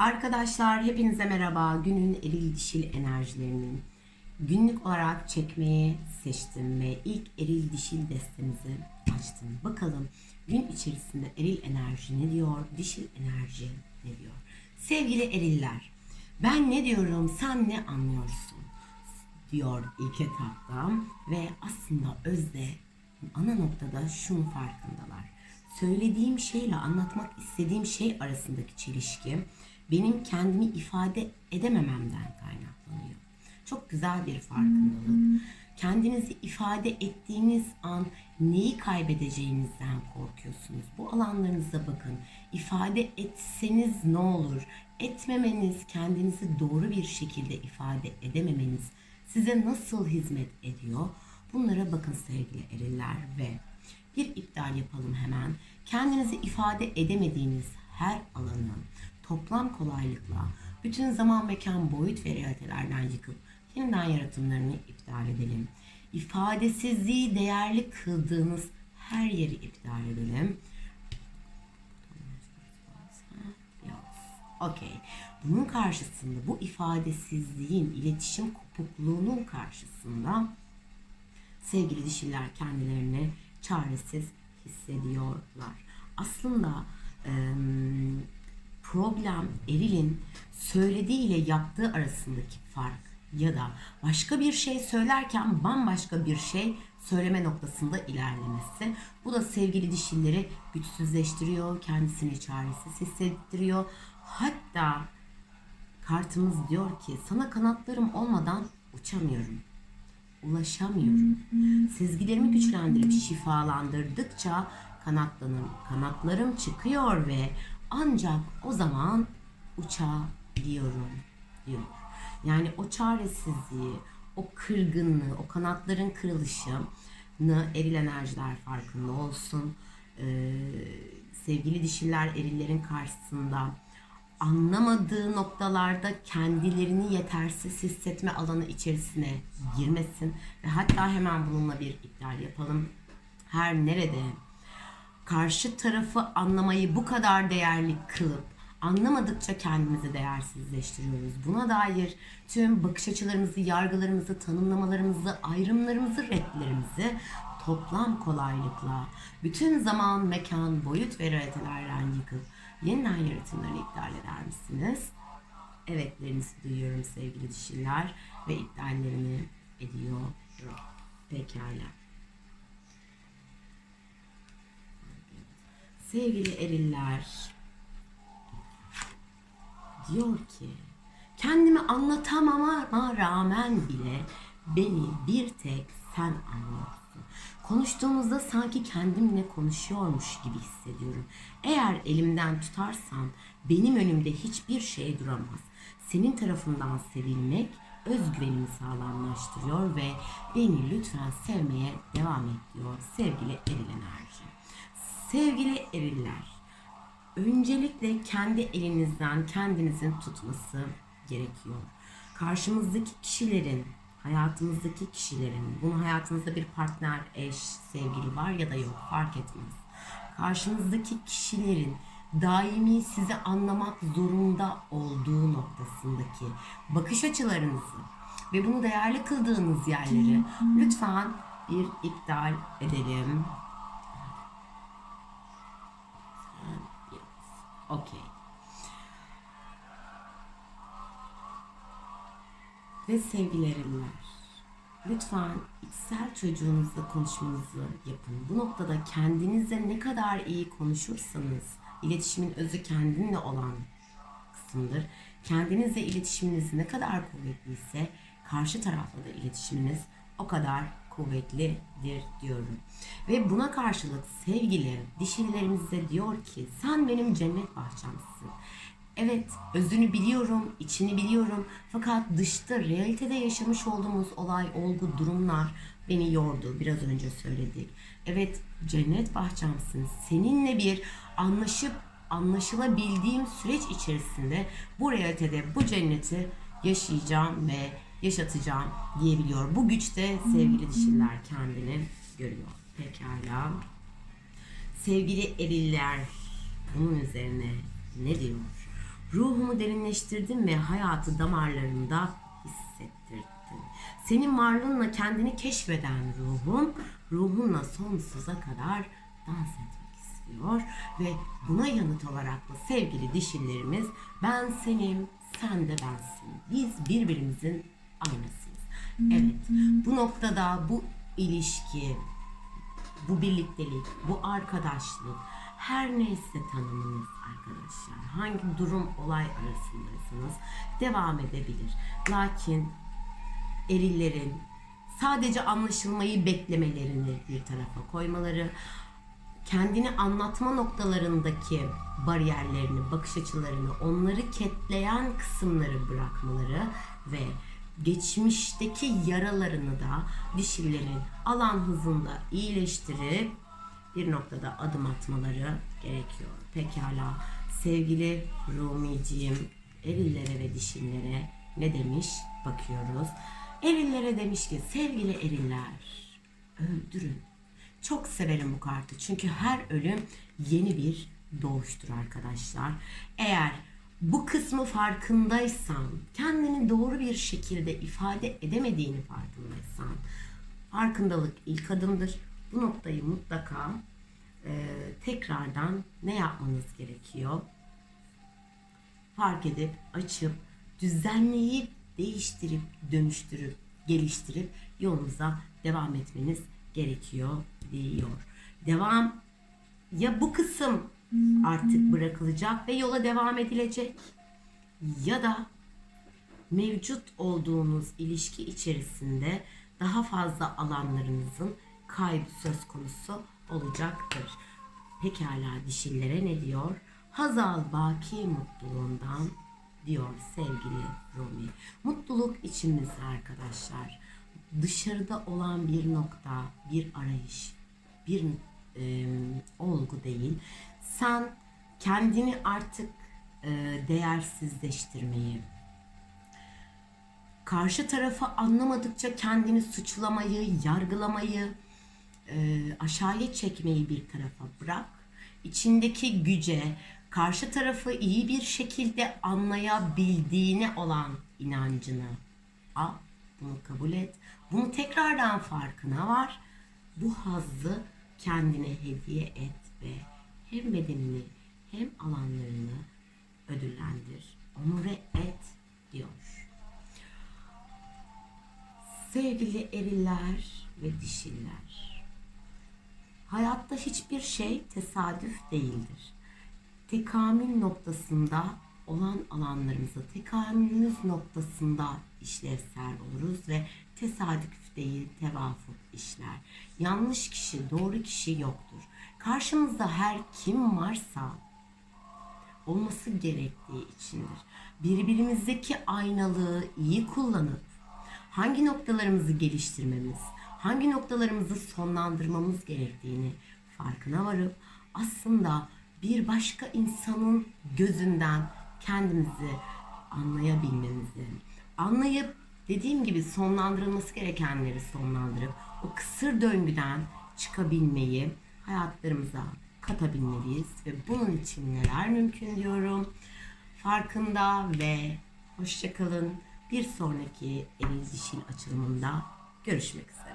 Arkadaşlar hepinize merhaba. Günün eril dişil enerjilerinin günlük olarak çekmeyi seçtim ve ilk eril dişil destemizi açtım. Bakalım gün içerisinde eril enerji ne diyor, dişil enerji ne diyor? Sevgili eriller, ben ne diyorum, sen ne anlıyorsun? diyor ilk etapta ve aslında özde ana noktada şunun farkındalar. Söylediğim şeyle anlatmak istediğim şey arasındaki çelişki benim kendimi ifade edemememden kaynaklanıyor. Çok güzel bir farkındalık. Kendinizi ifade ettiğiniz an neyi kaybedeceğinizden korkuyorsunuz. Bu alanlarınıza bakın. İfade etseniz ne olur? Etmemeniz, kendinizi doğru bir şekilde ifade edememeniz size nasıl hizmet ediyor? Bunlara bakın sevgili eriller ve bir iptal yapalım hemen. Kendinizi ifade edemediğiniz her alanı toplam kolaylıkla bütün zaman, mekan, boyut ve realitelerden yıkıp yeniden yaratımlarını iptal edelim. İfadesizliği değerli kıldığınız her yeri iptal edelim. Okey. Bunun karşısında bu ifadesizliğin, iletişim kopukluğunun karşısında sevgili dişiler kendilerini çaresiz hissediyorlar. Aslında eee, problem erilin söylediği ile yaptığı arasındaki fark ya da başka bir şey söylerken bambaşka bir şey söyleme noktasında ilerlemesi. Bu da sevgili dişilleri güçsüzleştiriyor, kendisini çaresiz hissettiriyor. Hatta kartımız diyor ki sana kanatlarım olmadan uçamıyorum ulaşamıyorum. Sezgilerimi güçlendirip şifalandırdıkça kanatlanım, kanatlarım çıkıyor ve ancak o zaman uçabiliyorum diyor. Yani o çaresizliği, o kırgınlığı, o kanatların kırılışını eril enerjiler farkında olsun. Ee, sevgili dişiler erillerin karşısında anlamadığı noktalarda kendilerini yetersiz hissetme alanı içerisine girmesin ve hatta hemen bununla bir iptal yapalım. Her nerede karşı tarafı anlamayı bu kadar değerli kılıp anlamadıkça kendimizi değersizleştiriyoruz. Buna dair tüm bakış açılarımızı, yargılarımızı, tanımlamalarımızı, ayrımlarımızı, redlerimizi toplam kolaylıkla bütün zaman, mekan, boyut ve realitelerden yıkıp yeniden yaratımlarını iptal eder misiniz? Evetlerinizi duyuyorum sevgili dişiler ve iptallerimi ediyorum. Pekala. Sevgili eriller, diyor ki kendimi anlatamama rağmen bile beni bir tek sen anlıyorsun. Konuştuğumuzda sanki kendimle konuşuyormuş gibi hissediyorum. Eğer elimden tutarsan benim önümde hiçbir şey duramaz. Senin tarafından sevilmek özgüvenimi sağlamlaştırıyor ve beni lütfen sevmeye devam et diyor sevgili eril enerji. Sevgili eriller, öncelikle kendi elinizden kendinizin tutması gerekiyor. Karşımızdaki kişilerin, hayatımızdaki kişilerin, bunun hayatınızda bir partner, eş, sevgili var ya da yok fark etmez. Karşınızdaki kişilerin daimi sizi anlamak zorunda olduğu noktasındaki bakış açılarınızı ve bunu değerli kıldığınız yerleri lütfen bir iptal edelim. Okey. Ve sevgili eriller, lütfen içsel çocuğunuzla konuşmanızı yapın. Bu noktada kendinizle ne kadar iyi konuşursanız, iletişimin özü kendinle olan kısımdır. Kendinizle iletişiminiz ne kadar kuvvetliyse, karşı tarafla da iletişiminiz o kadar kuvvetlidir diyorum. Ve buna karşılık sevgili dişilerimize diyor ki sen benim cennet bahçemsin. Evet özünü biliyorum, içini biliyorum fakat dışta realitede yaşamış olduğumuz olay, olgu, durumlar beni yordu. Biraz önce söyledik. Evet cennet bahçemsin. Seninle bir anlaşıp anlaşılabildiğim süreç içerisinde bu realitede bu cenneti yaşayacağım ve yaşatacağım diyebiliyor. Bu güçte sevgili dişiler kendini görüyor. Pekala. Sevgili eriller bunun üzerine ne diyor? Ruhumu derinleştirdin ve hayatı damarlarında hissettirdin. Senin varlığınla kendini keşfeden ruhun, ruhunla sonsuza kadar dans etmek istiyor ve buna yanıt olarak da sevgili dişillerimiz ben senim, sen de bensin. Biz birbirimizin aynısıyız. Evet, bu noktada bu ilişki, bu birliktelik, bu arkadaşlık, her neyse tanımınız arkadaşlar, hangi durum olay arasındaysanız devam edebilir. Lakin erillerin sadece anlaşılmayı beklemelerini bir tarafa koymaları, kendini anlatma noktalarındaki bariyerlerini, bakış açılarını, onları ketleyen kısımları bırakmaları ve geçmişteki yaralarını da dişillerin alan hızında iyileştirip bir noktada adım atmaları gerekiyor. Pekala sevgili Rumiciğim erillere ve dişillere ne demiş bakıyoruz. Erillere demiş ki sevgili eriller öldürün. Çok severim bu kartı çünkü her ölüm yeni bir doğuştur arkadaşlar. Eğer bu kısmı farkındaysan, kendini doğru bir şekilde ifade edemediğini farkındaysan, farkındalık ilk adımdır. Bu noktayı mutlaka e, tekrardan ne yapmanız gerekiyor? Fark edip, açıp, düzenleyip, değiştirip, dönüştürüp, geliştirip yolunuza devam etmeniz gerekiyor diyor. Devam ya bu kısım artık bırakılacak ve yola devam edilecek ya da mevcut olduğunuz ilişki içerisinde daha fazla alanlarınızın kaybı söz konusu olacaktır. Pekala dişillere ne diyor? Hazal baki mutluluğundan diyor sevgili Rumi. Mutluluk içimizde arkadaşlar. Dışarıda olan bir nokta, bir arayış, bir e, olgu değil. Sen kendini artık e, değersizleştirmeyi, karşı tarafı anlamadıkça kendini suçlamayı, yargılamayı, e, aşağıya çekmeyi bir tarafa bırak. İçindeki güce, karşı tarafı iyi bir şekilde anlayabildiğine olan inancını al, bunu kabul et. Bunu tekrardan farkına var. Bu hazzı kendine hediye et ve hem bedenini hem alanlarını ödüllendir, onure et diyor. Sevgili eriller ve dişiller, hayatta hiçbir şey tesadüf değildir. Tekamül noktasında olan alanlarımızda tekamülümüz noktasında işlevsel oluruz ve tesadüf değil tevafuk işler. Yanlış kişi, doğru kişi yoktur. Karşımızda her kim varsa olması gerektiği içindir. Birbirimizdeki aynalığı iyi kullanıp hangi noktalarımızı geliştirmemiz, hangi noktalarımızı sonlandırmamız gerektiğini farkına varıp aslında bir başka insanın gözünden kendimizi anlayabilmemizi, anlayıp dediğim gibi sonlandırılması gerekenleri sonlandırıp o kısır döngüden çıkabilmeyi hayatlarımıza katabilmeliyiz ve bunun için neler mümkün diyorum. Farkında ve hoşçakalın. Bir sonraki eril dişil açılımında görüşmek üzere.